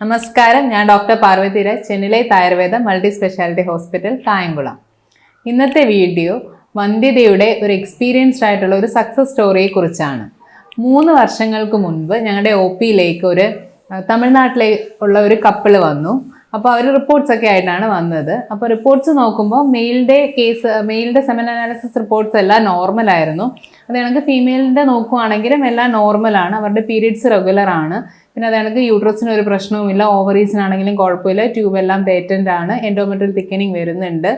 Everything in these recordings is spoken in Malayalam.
നമസ്കാരം. ഞാൻ doctor Parvathy Raj Chennilaith Ayurveda multi speciality hospital Kayamkulam. ഇന്നത്തെ വീഡിയോ വന്ധ്യതയുടെ ഒരു എക്സ്പീരിയൻസ്ഡ് ആയിട്ടുള്ള ഒരു സക്സസ് സ്റ്റോറിയെ കുറിച്ചാണ്. മൂന്ന് വർഷങ്ങൾക്ക് മുൻപ് ഞങ്ങളുടെ ഒ പിയിലേക്ക് ഒരു തമിഴ്നാട്ടിലെ ഉള്ള ഒരു കപ്പിൾ വന്നു. അപ്പോൾ അവർ റിപ്പോർട്ട്സ് ഒക്കെ ആയിട്ടാണ് വന്നത്. അപ്പോൾ റിപ്പോർട്ട്സ് നോക്കുമ്പോൾ മെയിലിന്റെ കേസ് മെയിലിന്റെ സെമൻ അനാലിസിസ് റിപ്പോർട്ട്സ് എല്ലാം നോർമൽ ആയിരുന്നു. അത് കണക്ക് ഫീമെയിലിന്റെ നോക്കുവാണെങ്കിലും എല്ലാം നോർമലാണ് അവരുടെ പീരീഡ്സ് റെഗുലർ ആണ്. പിന്നെ അതാണെങ്കിൽ യൂട്രസിന് ഒരു പ്രശ്നവുമില്ല ഓവറീസിനാണെങ്കിലും കുഴപ്പമില്ല ട്യൂബ് എല്ലാം പേറ്റന്റ് ആണ് എൻഡോമെട്രിയൽ തിക്കനിങ് വരുന്നുണ്ട്.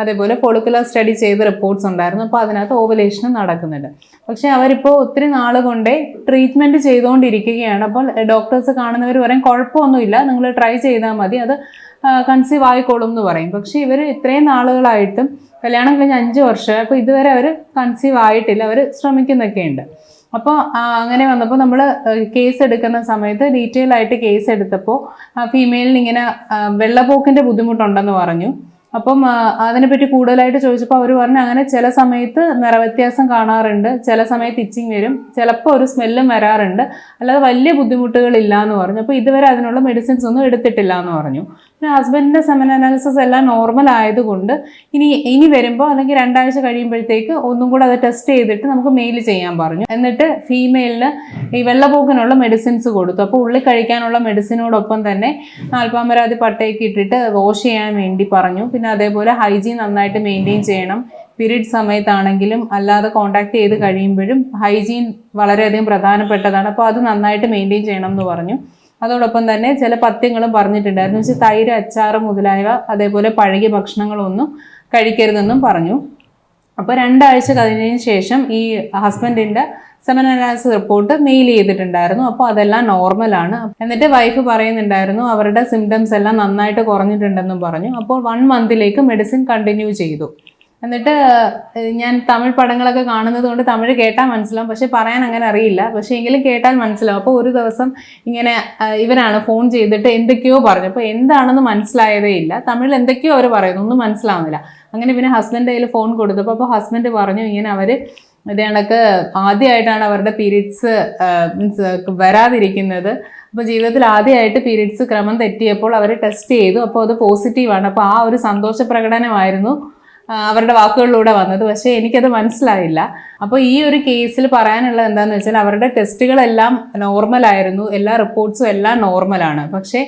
അതേപോലെ പൊളിക്കുലർ സ്റ്റഡി ചെയ്ത റിപ്പോർട്ട്സ് ഉണ്ടായിരുന്നു അപ്പോൾ അതിനകത്ത് ഓവലേഷനും നടക്കുന്നുണ്ട്. പക്ഷേ അവരിപ്പോൾ ഒത്തിരി നാൾ കൊണ്ടേ ട്രീറ്റ്മെന്റ് ചെയ്തുകൊണ്ടിരിക്കുകയാണ് അപ്പോൾ ഡോക്ടേഴ്സ് കാണുന്നവർ പറയും കുഴപ്പമൊന്നുമില്ല നിങ്ങൾ ട്രൈ ചെയ്താൽ മതി അത് കൺസീവ് ആയിക്കോളും എന്ന് പറയും. പക്ഷേ ഇവർ ഇത്രയും നാളുകളായിട്ടും കല്യാണം കഴിഞ്ഞ് അഞ്ച് വർഷം അപ്പോൾ ഇതുവരെ അവർ കൺസീവ് ആയിട്ടില്ല അവർ ശ്രമിക്കുന്നൊക്കെ ഉണ്ട് അപ്പോൾ അങ്ങനെ വന്നപ്പോൾ നമ്മൾ കേസ് എടുക്കുന്ന സമയത്ത് ഡീറ്റെയിൽ ആയിട്ട് കേസ് എടുത്തപ്പോൾ ആ ഫീമെയിലിന് ഇങ്ങനെ വെള്ളപ്പോക്കിന്റെ ബുദ്ധിമുട്ടുണ്ടെന്ന് പറഞ്ഞു. അപ്പം അതിനെപ്പറ്റി കൂടുതലായിട്ട് ചോദിച്ചപ്പോൾ അവർ പറഞ്ഞു അങ്ങനെ ചില സമയത്ത് നിറവ്യത്യാസം കാണാറുണ്ട് ചില സമയത്ത് ഇച്ചിങ് വരും ചിലപ്പോൾ ഒരു സ്മെല്ലും വരാറുണ്ട് അല്ലാതെ വലിയ ബുദ്ധിമുട്ടുകളില്ല എന്ന് പറഞ്ഞു. അപ്പോൾ ഇതുവരെ അതിനുള്ള മെഡിസിൻസ് ഒന്നും എടുത്തിട്ടില്ല എന്ന് പറഞ്ഞു. പിന്നെ ഹസ്ബൻഡിന്റെ സെമൻ അനാലിസിസ് എല്ലാം നോർമൽ ആയതുകൊണ്ട് ഇനി ഇനി വരുമ്പോൾ അല്ലെങ്കിൽ രണ്ടാഴ്ച കഴിയുമ്പോഴത്തേക്ക് ഒന്നും കൂടെ അത് ടെസ്റ്റ് ചെയ്തിട്ട് നമുക്ക് മെയിൽ ചെയ്യാൻ പറഞ്ഞു. എന്നിട്ട് ഫീമെയിലിന് ഈ വെള്ളപോക്കിനുള്ള മെഡിസിൻസ് കൊടുത്തു. അപ്പോൾ ഉള്ളിൽ കഴിക്കാനുള്ള മെഡിസിനോടൊപ്പം തന്നെ നാൽപ്പാമരാതി പട്ടയൊക്കെ ഇട്ടിട്ട് വാഷ് ചെയ്യാൻ വേണ്ടി പറഞ്ഞു. പിന്നെ അതേപോലെ ഹൈജീൻ നന്നായിട്ട് മെയിന്റെയിൻ ചെയ്യണം. പീരീഡ് സമയത്താണെങ്കിലും അല്ലാതെ കോണ്ടാക്ട് ചെയ്ത് കഴിയുമ്പോഴും ഹൈജീൻ വളരെയധികം പ്രധാനപ്പെട്ടതാണ്. അപ്പോൾ അത് നന്നായിട്ട് മെയിന്റെയിൻ ചെയ്യണം എന്ന് പറഞ്ഞു. അതോടൊപ്പം തന്നെ ചില പഥ്യങ്ങളും പറഞ്ഞിട്ടുണ്ടായിരുന്നു. വെച്ചാൽ തൈര് അച്ചാറ് മുതലായവ അതേപോലെ പഴകിയ ഭക്ഷണങ്ങളൊന്നും കഴിക്കരുതെന്നും പറഞ്ഞു. അപ്പോൾ രണ്ടാഴ്ച കഴിഞ്ഞതിന് ശേഷം ഈ ഹസ്ബൻഡിന്റെ സെമൻ റിപ്പോർട്ട് മെയിൽ ചെയ്തിട്ടുണ്ടായിരുന്നു. അപ്പോൾ അതെല്ലാം നോർമലാണ് എന്നിട്ട് വൈഫ് പറയുന്നുണ്ടായിരുന്നു അവരുടെ സിംറ്റംസ് എല്ലാം നന്നായിട്ട് കുറഞ്ഞിട്ടുണ്ടെന്നും പറഞ്ഞു. അപ്പോൾ വൺ മന്തിലേക്ക് മെഡിസിൻ കണ്ടിന്യൂ ചെയ്തു. എന്നിട്ട് ഞാൻ തമിഴ് പടങ്ങളൊക്കെ കാണുന്നത് കൊണ്ട് തമിഴ് കേട്ടാൽ മനസ്സിലാവും. പക്ഷെ പറയാൻ അങ്ങനെ അറിയില്ല. പക്ഷെ എങ്കിലും കേട്ടാൽ മനസ്സിലാവും. അപ്പോൾ ഒരു ദിവസം ഇങ്ങനെ ഇവരാണ് ഫോൺ ചെയ്തിട്ട് എന്തൊക്കെയോ പറഞ്ഞു. അപ്പോൾ എന്താണെന്ന് മനസ്സിലായതേ ഇല്ല. തമിഴിൽ എന്തൊക്കെയോ അവർ പറയുന്നു. ഒന്നും മനസ്സിലാവുന്നില്ല. അങ്ങനെ പിന്നെ ഹസ്ബൻഡ് കയ്യിൽ ഫോൺ കൊടുത്തപ്പോൾ അപ്പോൾ ഹസ്ബൻഡ് പറഞ്ഞു ഇങ്ങനെ അവർ ഇത് കണക്ക് ആദ്യമായിട്ടാണ് അവരുടെ പീരീഡ്സ് മീൻസ് വരാതിരിക്കുന്നത്. അപ്പോൾ ജീവിതത്തിൽ ആദ്യമായിട്ട് പീരീഡ്സ് ക്രമം തെറ്റിയപ്പോൾ അവർ ടെസ്റ്റ് ചെയ്തു. അപ്പോൾ അത് പോസിറ്റീവാണ്. അപ്പോൾ ആ ഒരു സന്തോഷ പ്രകടനമായിരുന്നു. അവരുടെ വാക്കുകളിലൂടെ വന്നത്. പക്ഷേ എനിക്കത് മനസ്സിലായില്ല. അപ്പോൾ ഈ ഒരു കേസിൽ പറയാനുള്ളത് എന്താണെന്ന് വെച്ചാൽ അവരുടെ ടെസ്റ്റുകളെല്ലാം നോർമലായിരുന്നു എല്ലാ റിപ്പോർട്ട്സും എല്ലാം നോർമലാണ്. പക്ഷേ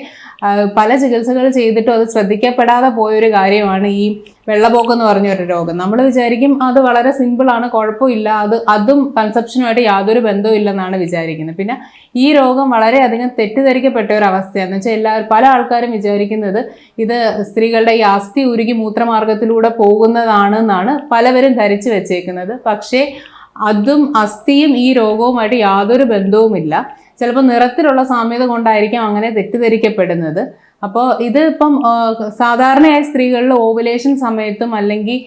പല ചികിത്സകൾ ചെയ്തിട്ടും അത് ശ്രദ്ധിക്കപ്പെടാതെ പോയൊരു കാര്യമാണ് ഈ വെള്ളപ്പോക്ക് എന്ന് പറഞ്ഞ ഒരു രോഗം. നമ്മൾ വിചാരിക്കും അത് വളരെ സിമ്പിൾ ആണ് കുഴപ്പമില്ല. അത് അതും കൺസെപ്ഷനുമായിട്ട് യാതൊരു ബന്ധവും ഇല്ലെന്നാണ് വിചാരിക്കുന്നത്. പിന്നെ ഈ രോഗം വളരെയധികം തെറ്റിദ്ധരിക്കപ്പെട്ട ഒരു അവസ്ഥയാണ് വെച്ചാൽ എല്ലാ പല ആൾക്കാരും വിചാരിക്കുന്നത് ഇത് സ്ത്രീകളുടെ ഈ അസ്ഥി ഉരുകി മൂത്രമാർഗത്തിലൂടെ പോകുന്നതാണ് എന്നാണ് പലവരും ധരിച്ചു വെച്ചേക്കുന്നത്. പക്ഷേ അതും അസ്ഥിയും ഈ രോഗവുമായിട്ട് യാതൊരു ബന്ധവുമില്ല. ചിലപ്പോൾ നിറത്തിലുള്ള സാമ്യത കൊണ്ടായിരിക്കും അങ്ങനെ തെറ്റിദ്ധരിക്കപ്പെടുന്നത്. അപ്പോൾ ഇത് ഇപ്പം സാധാരണയായി സ്ത്രീകളിൽ ഓവുലേഷൻ സമയത്തും അല്ലെങ്കിൽ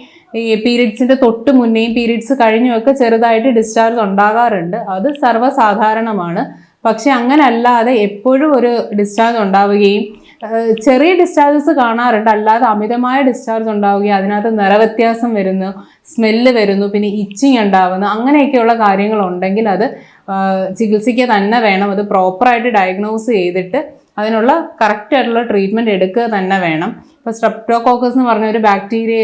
ഈ പീരീഡ്സിന്റെ തൊട്ട് മുന്നേയും പീരീഡ്സ് കഴിഞ്ഞുമൊക്കെ ചെറുതായിട്ട് ഡിസ്ചാർജ് ഉണ്ടാകാറുണ്ട്. അത് സർവസാധാരണമാണ്. പക്ഷെ അങ്ങനെ അല്ലാതെ എപ്പോഴും ഒരു ഡിസ്ചാർജ് ഉണ്ടാവുകയും ചെറിയ ഡിസ്ചാർജസ് കാണാറുണ്ട്. അല്ലാതെ അമിതമായ ഡിസ്ചാർജ് ഉണ്ടാവുകയും അതിനകത്ത് നിറവ്യത്യാസം വരുന്നു സ്മെല്ല് വരുന്നു പിന്നെ ഇച്ചിങ് ഉണ്ടാവുന്നു അങ്ങനെയൊക്കെയുള്ള കാര്യങ്ങളുണ്ടെങ്കിൽ അത് ചികിത്സിക്കുക തന്നെ വേണം. അത് പ്രോപ്പറായിട്ട് ഡയഗ്നോസ് ചെയ്തിട്ട് അതിനുള്ള കറക്റ്റ് ആയിട്ടുള്ള ട്രീറ്റ്മെന്റ് എടുക്കുക തന്നെ വേണം. ഇപ്പോൾ സ്ട്രെപ്റ്റോകോക്കസ് എന്ന് പറഞ്ഞ ഒരു ബാക്ടീരിയ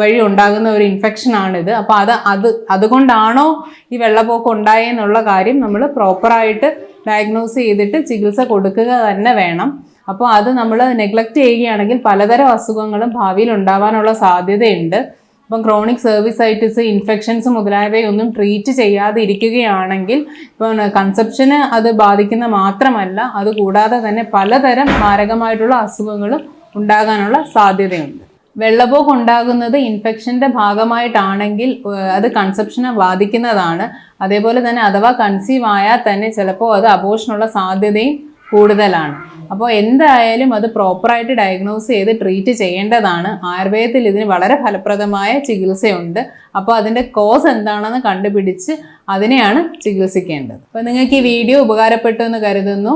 വഴി ഉണ്ടാകുന്ന ഒരു ഇൻഫെക്ഷൻ ആണിത്. അപ്പോൾ അത് അത് അതുകൊണ്ടാണോ ഈ വെള്ളപ്പൊക്കം ഉണ്ടായെന്നുള്ള കാര്യം നമ്മൾ പ്രോപ്പറായിട്ട് ഡയഗ്നോസ് ചെയ്തിട്ട് ചികിത്സ കൊടുക്കുക തന്നെ വേണം. അപ്പോൾ അത് നമ്മൾ നെഗ്ലക്റ്റ് ചെയ്യുകയാണെങ്കിൽ പലതരം അസുഖങ്ങളും ഭാവിയിൽ ഉണ്ടാവാനുള്ള സാധ്യതയുണ്ട്. ഇപ്പം ക്രോണിക് സർവീസൈറ്റിസ് ഇൻഫെക്ഷൻസ് മുതലായവയൊന്നും ട്രീറ്റ് ചെയ്യാതെ ഇരിക്കുകയാണെങ്കിൽ ഇപ്പം കൺസെപ്ഷന് അത് ബാധിക്കുന്ന മാത്രമല്ല അതുകൂടാതെ തന്നെ പലതരം മാരകമായിട്ടുള്ള അസുഖങ്ങളും ഉണ്ടാകാനുള്ള സാധ്യതയുണ്ട്. വെള്ളപോക്ക് ഉണ്ടാകുന്നത് ഇൻഫെക്ഷന്റെ ഭാഗമായിട്ടാണെങ്കിൽ അത് കൺസെപ്ഷനെ ബാധിക്കുന്നതാണ്. അതേപോലെ തന്നെ അഥവാ കൺസീവ് ആയാൽ തന്നെ ചിലപ്പോൾ അത് അബോഷനുള്ള സാധ്യതയും കൂടുതലാണ്. അപ്പോൾ എന്തായാലും അത് പ്രോപ്പറായിട്ട് ഡയഗ്നോസ് ചെയ്ത് ട്രീറ്റ് ചെയ്യേണ്ടതാണ്. ആയുർവേദത്തിൽ ഇതിന് വളരെ ഫലപ്രദമായ ചികിത്സയുണ്ട്. അപ്പോൾ അതിന്റെ കോസ് എന്താണെന്ന് കണ്ടുപിടിച്ച് അതിനെയാണ് ചികിത്സിക്കേണ്ടത്. അപ്പോൾ നിങ്ങൾക്ക് ഈ വീഡിയോ ഉപകാരപ്പെട്ടു എന്ന് കരുതുന്നു.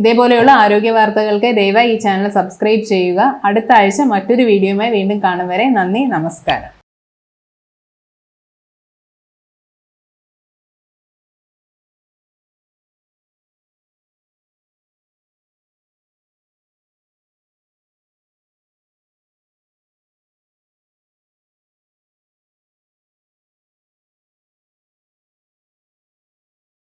ഇതേപോലെയുള്ള ആരോഗ്യ വാർത്തകൾക്ക് ദയവായി ഈ ചാനൽ സബ്സ്ക്രൈബ് ചെയ്യുക. അടുത്ത ആഴ്ച മറ്റൊരു വീഡിയോയുമായി വീണ്ടും കാണും വരെ നന്ദി നമസ്കാരം.